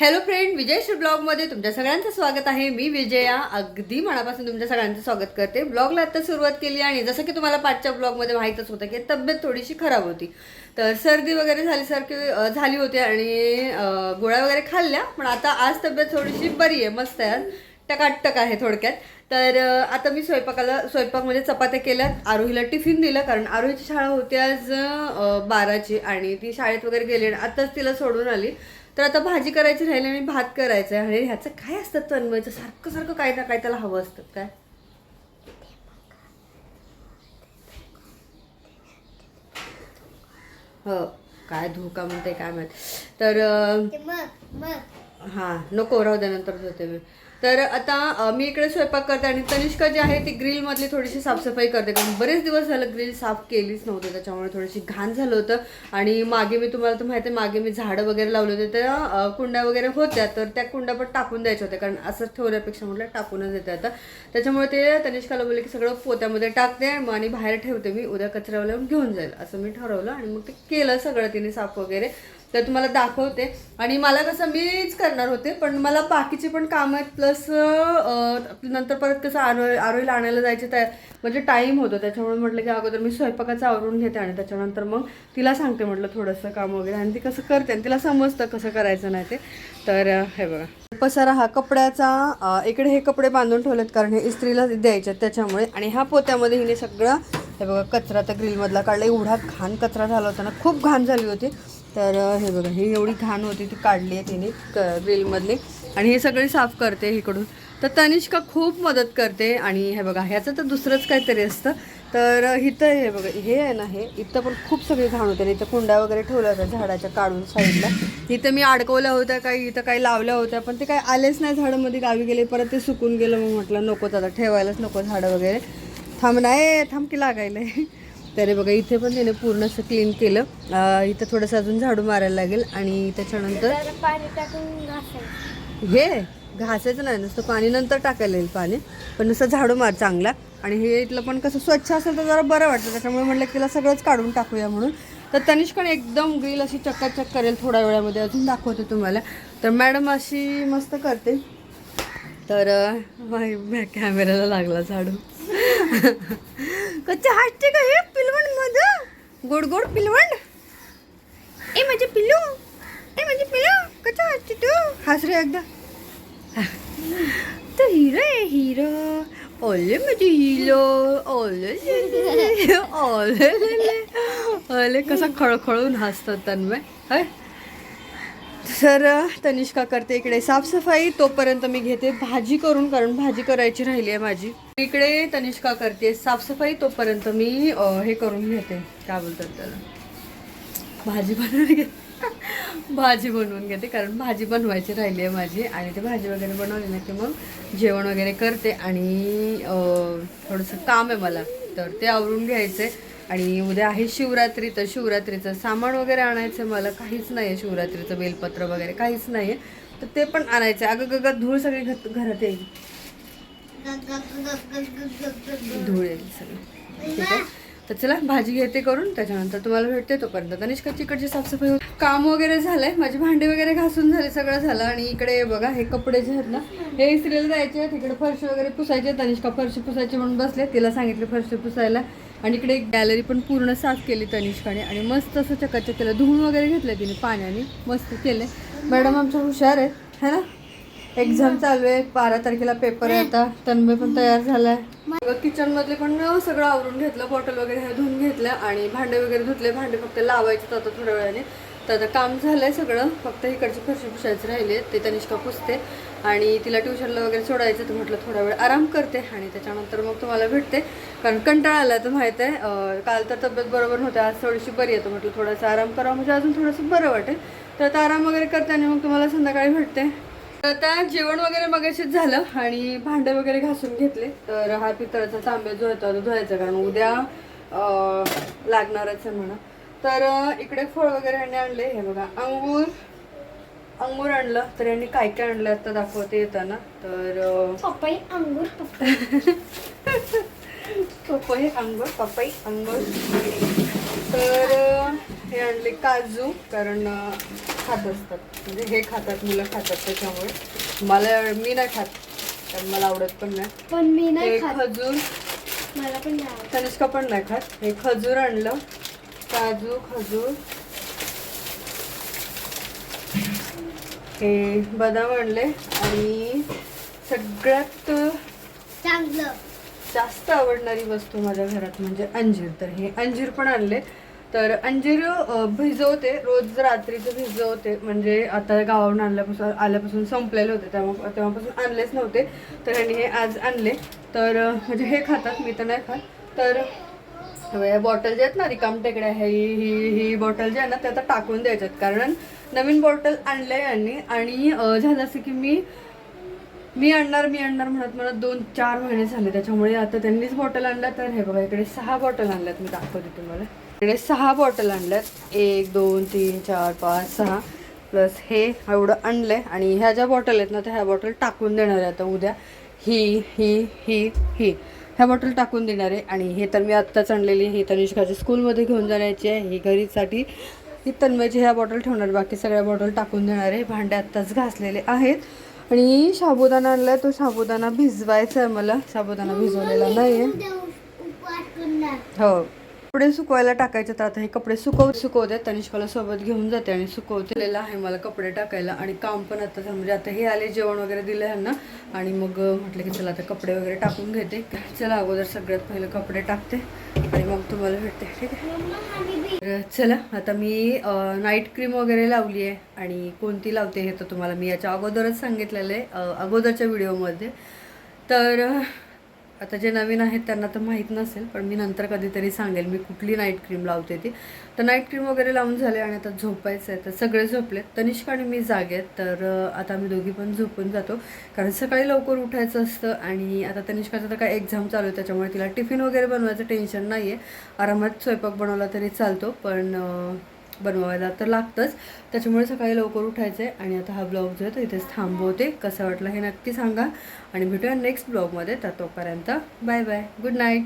Hello friend विजयश्री ब्लॉगमध्ये तुमच्या सगळ्यांचं स्वागत आहे. मी विजया अगदी मनापासून तुमच्या सगळ्यांचं स्वागत करते. ब्लॉगला आता सुरुवात केली आणि जसं की तुम्हाला पाचच्या ब्लॉगमध्ये माहीतच होतं की तब्येत थोडीशी खराब होती. तर सर्दी वगैरे झाल्यासारखी झाली होती आणि गोळ्या वगैरे खाल्ल्या पण आता आज तब्येत थोडीशी बरी आहे मस्त आहे आज. टकाटक आहे थोडक्यात. तर आता मी स्वयंपाकाला स्वयंपाकमध्ये म्हणजे चपात्या केल्यात आरोहीला टिफिन दिलं कारण आरोहीची शाळा होती आज बाराची आणि ती शाळेत वगैरे गेली आणि आताच तिला सोडून आली. तर आता भाजी करायची राहिली आणि भात करायचं आहे. आणि ह्याचं काय असतं तन्मयचं? सारखं सारखं काय ना काय त्याला हवं असतं. काय? हो. काय धोका म्हणते काय माहीत. तर मग. हां नको राहू द्या नंतर होते मी. तर आता मी इकडे स्वयंपाक करते आणि तनिष्का जी आहे ती ग्रिलमधली थोडीशी साफसफाई करते. कारण बरेच दिवस झालं ग्रिल साफ केलीच नव्हती त्याच्यामुळे थोडीशी घाण झालं होतं. आणि मागे मी तुम्हाला तर माहिती आहे मागे मी झाडं वगैरे लावले होते. तर कुंड्या वगैरे होत्या तर त्या कुंड्या पण टाकून द्यायच्या होत्या. कारण असंच ठेवण्यापेक्षा म्हटलं टाकूनच येते आता. त्याच्यामुळे ते तनिष्काला बोलले की सगळं पोत्यामध्ये टाकते मग आणि बाहेर ठेवते मी. उद्या कचऱ्यावाल्यावर घेऊन जाईल असं मी ठरवलं. आणि मग ते केलं सगळं तिने साफ वगैरे. तर तुम्हाला दाखवते. आणि मला कसं मीच करणार होते पण मला बाकीचे पण कामं आहेत प्लस नंतर परत कसं आरो आरोईला आणायला जायचे त्या म्हणजे टाईम होतो. त्याच्यामुळे म्हटलं की अगोदर मी स्वयंपाकाचं आवरून घेते आणि त्याच्यानंतर मग तिला सांगते म्हटलं थोडंसं काम वगैरे. आणि ती कसं करते आणि तिला समजतं कसं करायचं नाही ते. तर हे बघा. पसारा हा कपड्याचा इकडे हे कपडे बांधून ठेवलेत कारण हे इस्त्रीला द्यायचे आहेत त्याच्यामुळे. आणि ह्या पोत्यामध्ये हिने सगळं हे बघा कचरा तर ग्रिलमधला काढला. एवढा घाण कचरा झाला होता ना खूप घाण झाली होती. तर हे बघा ही एवढी घाण होती ती काढली आहे तिने क ग्रिलमधली. आणि हे सगळी साफ करते इकडून. तर तनिष्का खूप मदत करते आणि हे बघा ह्याचं तर दुसरंच काहीतरी असतं. तर इथं हे बघा हे आहे ना हे इथं पण खूप सगळी घाण होते. आणि इथं कुंड्या वगैरे ठेवल्या होत्या झाडाच्या काढून साईडला. इथं मी अडकवल्या होत्या काही इथं काही लावल्या होत्या पण ते काही आलेच नाही झाडामध्ये गावी गेले परत ते सुकून गेलं. मग म्हटलं नकोच आता ठेवायलाच नको झाडं वगैरे. थांब नाही थांब की लागायला तर हे बघा इथे पण त्याने पूर्ण असं क्लीन केलं. इथं थोडंसं अजून झाडू मारायला लागेल आणि त्याच्यानंतर पाणी टाकून हे घासायचं नाही नुसतं पाणी नंतर टाकायला येईल पाणी पण नुसतं झाडू मार चांगला. आणि हे इथलं पण कसं स्वच्छ असेल तर जरा बरं वाटतं त्याच्यामुळे म्हटलं की तिला सगळंच काढून टाकूया म्हणून. तर तनिष्कण एकदम ग्रिल अशी चक्काचक करेल थोड्या वेळामध्ये अजून दाखवते तुम्हाला. तर मॅडम अशी मस्त करते. तर कॅमेऱ्याला लागला झाडू. कच्चा हातचे का हे पिलवणमध्ये गोड गोड पिलवण. ए माझे पिल्लू. ए माझे पिल्लू कच्चा हातचे तू. हस रे एकदा. तो हिरो आहे हिरो. ओले म्हणजे हिरो ओले ओले ओले कसा खळखळून हसतात तन्मय. हाय. तर तनिष्का करते इकडे. साफसफाई तोपर्यंत मी घेते. भाजी करून कारण भाजी करायची राहिली आहे माझी. इकडे तनिष्का करते. साफसफाई तोपर्यंत मी हे करून घेते. काय बोलतात त्याला? भाजी बनवून घेते भाजी बनवून घेते कारण भाजी बनवायची राहिली आहे माझी. आणि ते भाजी वगैरे बनवली ना की मग जेवण वगैरे करते. आणि थोडंसं काम आहे मला. तर ते आवरून घ्यायचं आहे आणि उद्या आहे शिवरात्री तर शिवरात्रीचं सामान वगैरे आणायचं आहे मला. काहीच नाही आहे शिवरात्रीचं बेलपत्र वगैरे काहीच नाही आहे तर ते पण आणायचं आहे अगं गगत धूळ सगळी घत घरात येईल. धूळ येईल सगळी. ठीक आहे? तर चला भाजी घेते करून त्याच्यानंतर तुम्हाला भेटते तोपर्यंत. तनिष्का चिकडची साफसफाई होती काम वगैरे झालंय. माझी भांडी वगैरे घासून झाले सगळं झालं. आणि इकडे बघा हे कपडे जे आहेत ना हे इस्त्रीला जायचे आहेत. फरशी वगैरे पुसायचे तनिष्का फरशी पुसायची म्हणून बसले तिला सांगितले फरशी पुसायला. आणि इकडे एक गॅलरी पण पूर्ण साफ केली तनिष्काने आणि मस्त असं चकाचक केलं धुवून वगैरे घेतलं तिने पाण्याने. मस्त केले मॅडम आमच्या हुशार आहेत है ना? एक्झाम चालू आहे बारा तारखेला पेपर आहे आता. तन्मय पण तयार झालाय. किचन मधले पण सगळं आवरून घेतलं बॉटल वगैरे हे धुवून घेतलं आणि भांडे वगैरे धुतले. भांडे फक्त लावायचे आता थोड्या वेळाने. तर आता काम आहे सगळं. फक्त इकडची फरशी पुसायचं राहिले ते तनिष्का पुसते. आणि तिला ट्युशनला वगैरे सोडायचं तर म्हटलं थोडा वेळ आराम करते. आणि त्याच्यानंतर मग तुम्हाला भेटते. कारण कंटाळा आला तर माहीत आहे. काल तर तब्येत बरोबर नव्हती. आज थोडीशी बरी आहे तर म्हटलं थोडासा आराम करावा. म्हणजे अजून थोडंसं बरं वाटेल. तर आता आराम वगैरे करते आणि मग तुम्हाला संध्याकाळी भेटते. तर आता जेवण वगैरे मगाशीच झालं. आणि भांडे वगैरे घासून घेतले. तर हा पितळाचा तांब्या जो होता तो धुवायचा कारण उद्या लागणारच आहे म्हणा. तर इकडे फळ वगैरे यांनी आणले. हे बघा अंगूर. अंगूर आणलं तर यांनी काय काय आणलं आता दाखवते येताना. तर पपई अंगूर पपई. अंगूर पपई अंगूर. तर हे आणले काजू कारण खात असतात. म्हणजे हे खातात मुलं खातात त्याच्यामुळे. मला मी नाही खात कारण मला आवडत पण नाही. पण मी नाही खात. खजूर. मला पण. तनिष्का पण नाही खात. हे खजूर आणलं. काजू खजूर. हे बदाम आणले आणि सगळ्यात चांगलं. जास्त आवडणारी वस्तू माझ्या घरात म्हणजे अंजीर. तर हे अंजीर पण आणले. तर अंजीर भिजवते. रोज रात्रीचं भिजवते. म्हणजे आता गावावरून आणल्यापासून आल्यापासून संपलेले होते. तेव्हा तेव्हापासून आणलेच नव्हते. तर ह्यांनी हे आज आणले. तर म्हणजे हे खातात मी तर नाही खात. तर बॉटल जे आहेत ना रिकाम टेकड्या ही ही ही बॉटल जी आहे ना ते आता टाकून द्यायच्यात. कारण नवीन बॉटल आणल्या यांनी आणि झालं असं की मी मी आणणार मी आणणार म्हणत म्हणत दोन चार महिने झाले. त्याच्यामुळे आता त्यांनीच बॉटल आणल्या तर हे बघा इकडे सहा बॉटल आणल्यात. मी दाखवते तुम्हाला. इकडे सहा बॉटल आणल्यात. एक दोन तीन चार पाच सहा. प्लस हे एवढं आणलं आहे आणि ह्या ज्या बॉटल आहेत ना त्या ह्या बॉटल टाकून देणार आहे आता उद्या. ही ही ही ही. ह्या बॉटल टाकून देणार आहे. आणि हे तर मी आत्ताच आणलेली ही तनिष्काच्या स्कूलमध्ये घेऊन जाण्याची आहे. ही घरीसाठी ही तन्मयची ह्या बॉटल ठेवणार. बाकी सगळ्या बॉटल टाकून देणार आहे. भांडे आत्ताच घासलेले आहेत. आणि साबुदाणा आणलाय. तो साबुदाणा भिजवायचा आहे मला. साबुदाणा भिजवलेला नाही आहे हो. कपडे सुकवायला टाकायचे तर आता हे कपडे सुकव सुकवते तनिष्काला सोबत घेऊन जाते आणि सुकवतेलेलं आहे मला कपडे टाकायला आणि काम पण आता म्हणजे आता हे आले जेवण वगैरे दिलं ह्यांना आणि मग म्हटलं की चला आता कपडे वगैरे टाकून घेते. चला अगोदर सगळ्यात पहिले कपडे टाकते आणि मग तुम्हाला भेटते. ठीक आहे? तर चला आता मी नाईट क्रीम वगैरे लावली आहे आणि कोणती लावते हे तर तुम्हाला मी याच्या अगोदरच सांगितलेलं आहे अगोदरच्या व्हिडिओमध्ये तर आता जे नवीन आहेत त्यांना तर माहीत नसेल पण मी नंतर कधीतरी सांगेल. मी कुठली नाईट क्रीम लावते ती. तर नाईट क्रीम वगैरे लावून झाले आणि आता झोपायचं आहे तर सगळे झोपलेत. तनिष्क आणि मी जागेत. तर आता आम्ही दोघी पण झोपून जातो. कारण सकाळी लवकर उठायचं असतं आणि आता तनिष्काचं तर काय एक्झाम चालू आहे त्याच्यामुळे तिला टिफिन वगैरे बनवायचं टेन्शन नाही आहे आरामात स्वयंपाक बनवला तरी चालतो. पण बनवायला तर लागतंच. त्याच्यामुळे सकाळी लवकर उठायचं आहे आणि आता हा ब्लॉग जो आहे तो इथेच थांबवते. कसं वाटलं हे नक्की सांगा. आणि भेटूया नेक्स्ट ब्लॉगमध्ये. तर तोपर्यंत बाय बाय. Good night